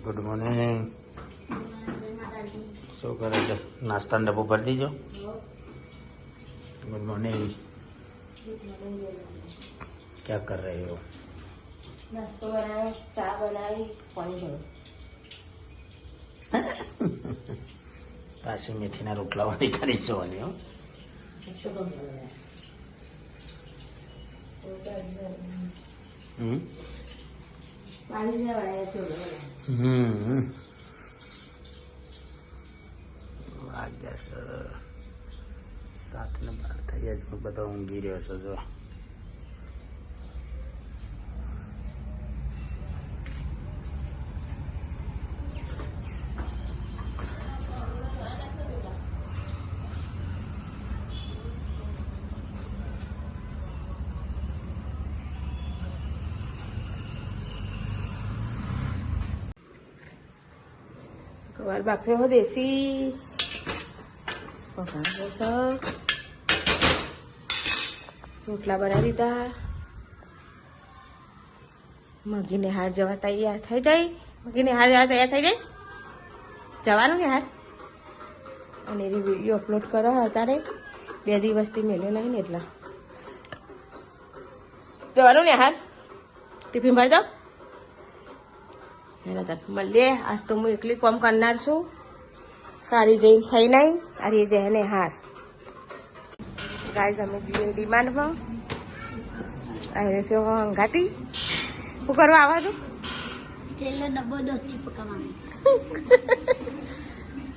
Good morning શું કરે છે નાસ્તાનો ડબ્બો ભરી દીજો ગુડ મોર્નિંગ ક્યાં કર રહે હો નાસ્તો બનાવ્યો ચા મેથીના રોટલા વાળી કરી જોવાની હો હમ હમ વાગ્યા છે સાત ને બાર થઈ જ. બધા ઊંઘી રહ્યો છે જો ગવાર બાફે હો દેશી. વઘાર બસ રોટલા બનાવી દીધા. મગીને હાર જવા તૈયાર થઈ જાય મગીને હાર જવા તૈયાર થઈ જાય જવાનું ને હાર અને એ વીડિયો અપલોડ કરો અત્યારે. બે દિવસથી મેલ્યો નહીં ને એટલા. જવાનું ને હાર ટિફિન ભરી દો. એના તર મળીએ. આજ તો હું એકલી કોમ કરનાર છું. કારી જઈને થઈ નહીં. અરે જે ને હાર. ગાય અમે જઈએ ડિમાન્ડમાં. અરે છે હંગાતી. હું કરવા આવા તું તેલનો ડબ્બો દોસ્તી પકાવવાનો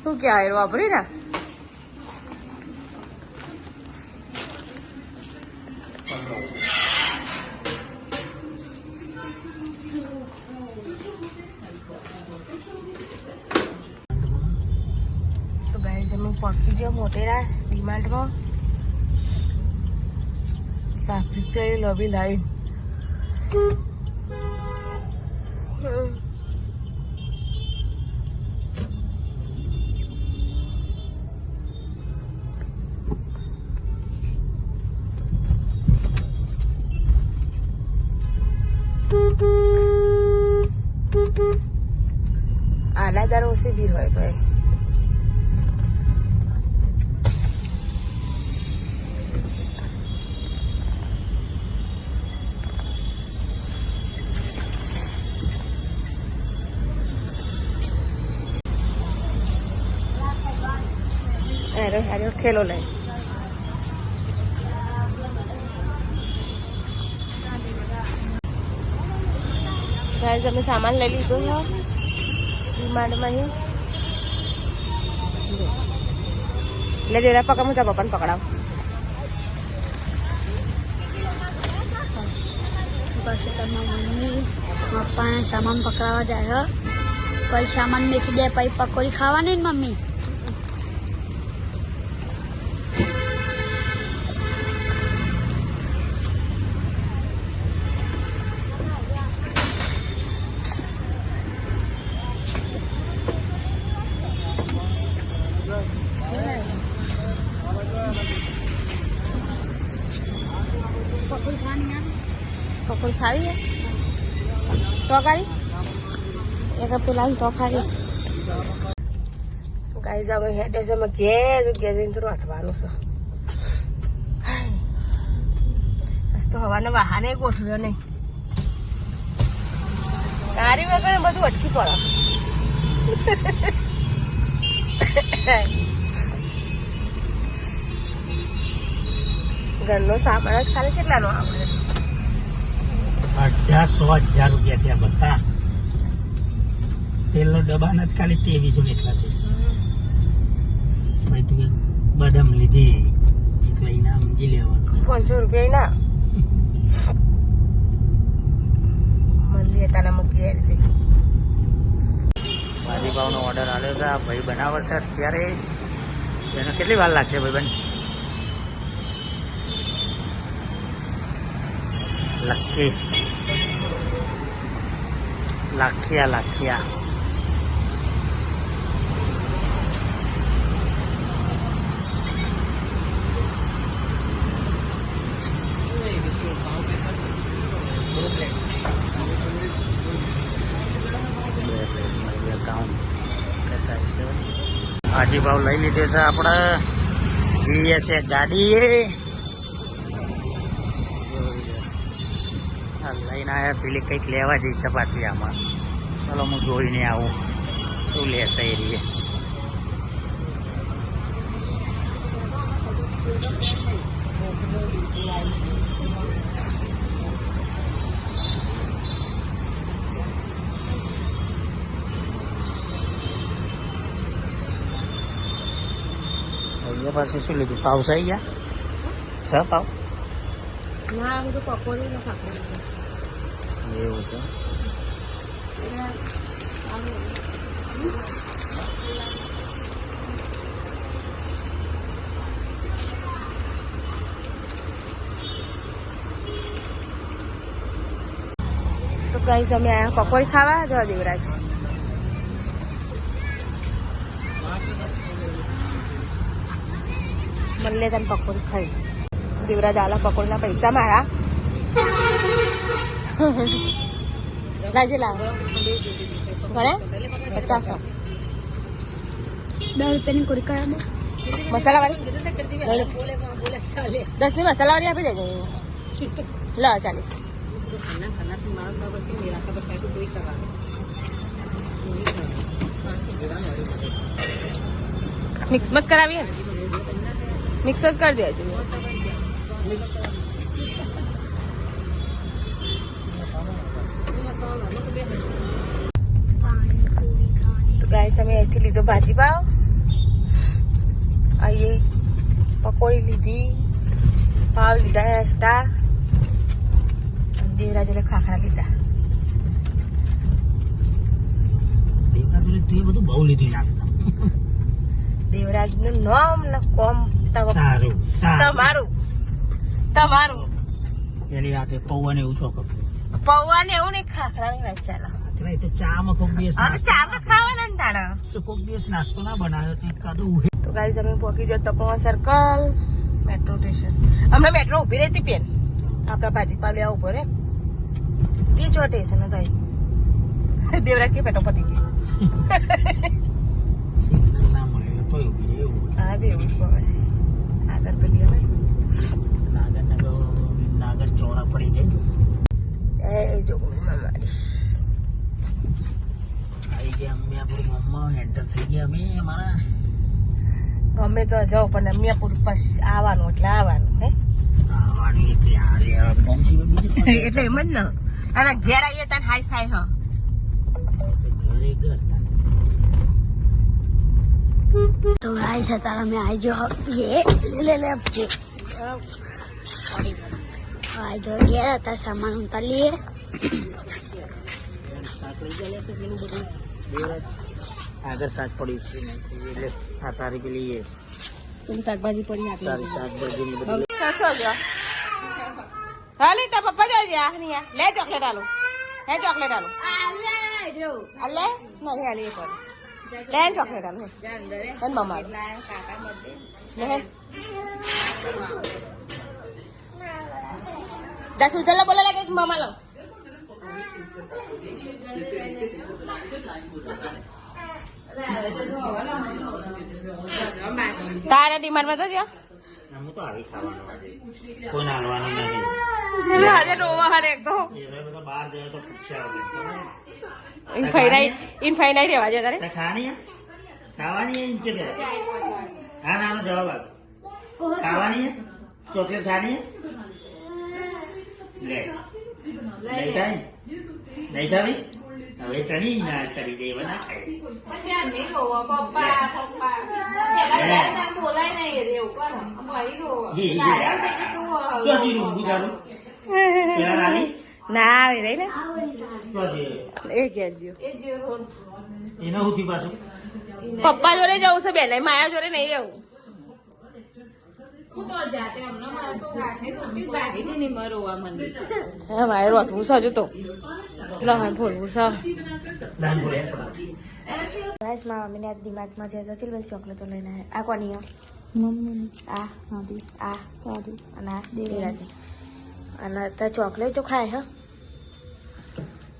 શું કહેવાય એ વાપરી ના? પહોંચી જાઓ મોટેરા ડિમાન્ડમાં ટ્રાફિક તો એ લવી લાઈન આલા દર ઓછી ભીડ હોય તો એ. અરે અરે ખેલો લઈ ગાઈઝ અમે સામાન લઈ લીધો છે ડિમાન્ડમાં એટલે જેરા પકડ હું પપ્પાને પકડાવ તમારા મમ્મી પપ્પાને સામાન પકડાવવા જાય પછી સામાન મેકી દે પછી પકોડી ખાવાની મમ્મી તો ખાવી એક પેલા તો ખાવી ગાઈઝ અમે હેડે છે અમે ઘેર ઘેર જઈને તો રાંધવાનું છે તો હવાના વાહને ગોઠવ્યો નહીં ગાડી વગર બધું અટકી પડે ઘરનો સામાન જ ખાલી કેટલાનો આવે અઢારસો હજાર રૂપિયા થયા બધા. તેલનો ડબ્બા નથી ખાલી ત્રેવીસો ને એટલા થયા. ભાઈ તું એક બદામ લીધી એટલે લઈને સમજી લેવાનું. પાંચસો રૂપિયા ના મળીએ તારા મૂકી ભાજીપાવનો ઓર્ડર આવ્યો છે. ભાઈ બનાવે છે અત્યારે. એને કેટલી વાર લાગશે ભાઈબંધ બન? લખી લાખિયા લાખિયા. હાજી ભાવ લઈ લીધો છે આપણે જઈએ છે ગાડીએ. લઈને આવ્યા પેલી કંઈક લેવા જઈશે પાછી આમાં. ચલો હું જોઈને આવું, શું લેશે એ રીતે અહીંયા પાછું શું લીધું? પાવ આવી ગયા સ પાવ ના બધું પકોડી ને ખાખરી એવું છે? તો કઈ તમે આયા પકોડી ખાવા જવા દેવરાજ મને તને પકોડી ખાઈ. દેવરાજ આલા પકોડીના પૈસા મારા. લાજે લાવ ગણે પચાસો. દસ રૂપિયાની કોરી કરાવો મસાલા વાળી? દસની મસાલા વાળી આપી દેજો. લો ચાલીસ. મિક્સ મત કરાવીએ મિક્સ જ કરી દેજો ખાવાની અમે અહીંથી લીધો ભાજી પાવ અહીં પકોડી લીધી પાવ લીધા એસ્ટા દેવરાજ જોડે ખાખરા લીધા. દેવરાજનું નામ ને કોમ તમ- તારું તમારું. તમારું. પેલી રાતે પૌવાને એવું ચોક પૌવા ને એવું નહીં ખાખરા ની વાત ચાલો. એ તો ચામાં કોક દિવસ ચા માં ખાવાના ને તાણે? તો કોક દિવસ નાસ્તો ના બનાવ્યો તો કાદું ઉહે. તો ગાઈઝ અમે પહોંચી જતો તપોવન સર્કલ મેટ્રો સ્ટેશન હમણાં મેટ્રો ઊભી રહેતી પેન. આપણા ભાજી પાવ લેવા ઊભો રે જો સ્ટેશન હતો દેવરાજ કે પેટ્રો પતી ગયો. સિગ્નલ ના મળે તો ઊભી રહે એવું હા દેવું જ છે. આગળ પેલી હવે. નાગર નગર ચોરા પડી ગઈ એ જો મારી. અમે ગમે તો જાઓ પણ મિયાપુર બસ આવવાનું એટલે આવવાનું હે? આવવાનું એટલે એમ જ ને. અને ઘેર આવીએ તાર હાઈ થાય હ. ઘરે ઘર તો ગાઈસ અત્યારે અમે આવી ગયો એ લે લે છે આવી જો. ગયા હતા સામાન ઉતાર લઈએ આગળ શાક પડ્યું છે એટલે આ તારી પેલી એ પેલી શાકભાજી પડી આપી તારી શાકભાજી ને બધું. હાલી તો પપ્પા જાય લે ચોકલેટ આલું. હે ચોકલેટ આલું. અલે નહીં આલી એક લે ચોકલેટ આલું. હે મમ્મા દસ ઉજલા બોલે લાગે કે મમ્મા લો તારા ડિમાન્ડમાં તો જ્યાં? હું તો આવી ખાવાનું કોઈ નાલવાનું નહીં. આજે રોવા હરે તો. એ હવે બધા બહાર જાય તો પૂછ્યા વગર ઇન ફાઈ ઇન ફાઈ નહીં રહેવા જતા રે ખાવાની ખાવાની હે? કે? હા નાનો જવાબ આપ. ખાવાની ચોકલેટ ખાવાની લે. નહીં થાવી હવે ચણી ના દે એવા આવે રહી એ એના પાછું? પપ્પા જોડે જવું છે બેન માયા જોડે નહીં જવું. મારે રોતવું છે હજુ તો લહણ ફોડવું છે નાન બોલે બસ મારા મમ્મીને આજ દિમાગમાં છે તો ચીલ ચોકલેટો લઈને આવ્યા આ કોની આ મમ્મી આ આ દાદી અને આ દેવરાતી અને તો ચોકલેટ તો ખાય હ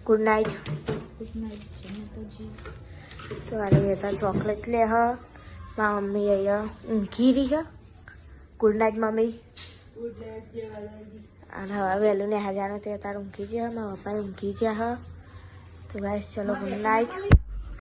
ગુડ નાઇટ ગુડ નાઇટ જય માતાજી તો આ લઈએ તો ચોકલેટ લે હ મારા મમ્મી અહીંયા ઊંઘી રહી હ ગુડ નાઇટ મમ્મી અને હવે વહેલું ને હાજાનો તે અત્યારે ઊંઘી ગયા મારા પપ્પા ઊંઘી ગયા હ તો બસ ચલો ગુડ નાઇટ